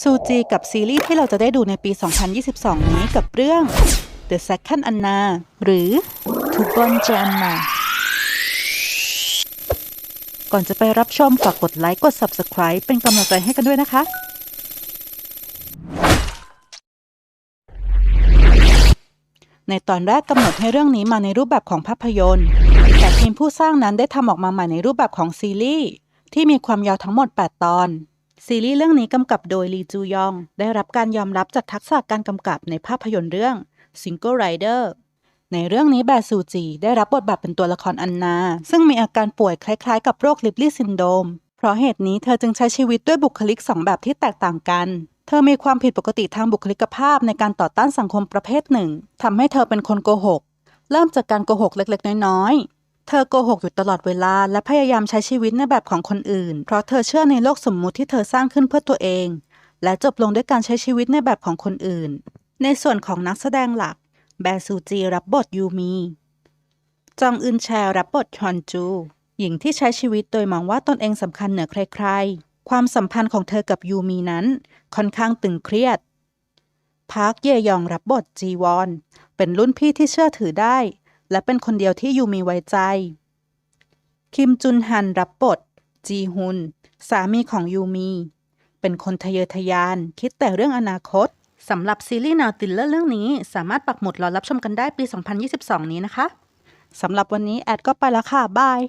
ซูจีกับซีรีส์ที่เราจะได้ดูในปี 2022 นี้กับเรื่อง The Second Anna หรือทุบอนเจนมาก่อนจะไปรับชมฝากกดไลค์กด Subscribe เป็นกำลังใจให้กันด้วยนะคะ ในตอนแรกกำหนดให้เรื่องนี้มาในรูปแบบของภาพยนตร์ แต่ทีมผู้สร้างนั้นได้ทำออกมาใหม่ในรูปแบบของซีรีส์ที่มีความยาวทั้งหมด 8 ตอน ซีรีส์เรื่องนี้กำกับโดยลีจูยอง ได้รับการยอมรับจากทักษะการกำกับในภาพยนตร์เรื่อง Single Rider ในเรื่องนี้แบซูจีได้รับบทบาทเป็นตัวละครอันนา ซึ่งมีอาการป่วยคล้ายๆกับโรคลิปลี่ซินโดม เพราะเหตุนี้เธอจึงใช้ชีวิตด้วยบุคลิกสองแบบที่แตกต่างกัน เธอมีความผิดปกติทางบุคลิกภาพในการต่อต้านสังคมประเภทหนึ่งทำให้เธอเป็นคนโกหก เริ่มจากการโกหกเล็กๆ น้อยๆ เธอโกหกอยู่ตลอดเวลา และพยายามใช้ชีวิตในแบบของคนอื่น เพราะเธอเชื่อในโลกสมมุติที่เธอสร้างขึ้นเพื่อตัวเอง และจบลงด้วยการใช้ชีวิตในแบบของคนอื่น ในส่วนของนักแสดงหลัก แบซูจีรับบทยูมีจองอึนแชรับบทชอนจู หญิงที่ใช้ชีวิตโดยมองว่าตนเองสำคัญเหนือใครๆ ความสัมพันธ์ของเธอกับยูมีนั้น ค่อนข้างตึงเครียดพาร์คเยยองรับบทจีวอน เป็นรุ่นพี่ที่เชื่อถือได้ และเป็นคนเดียวที่ยูมีไว้ใจ คิมจุนฮันรับบท จีฮุน สามีของยูมี เป็นคนทะเยอทะยาน คิดแต่เรื่องอนาคตสำหรับซีรีส์แนวติลเลอร์เรื่องนี้ สามารถปักหมุดรอรับชมกันได้ปี 2022 นี้นะคะ สำหรับวันนี้แอดก็ไปแล้วค่ะ บาย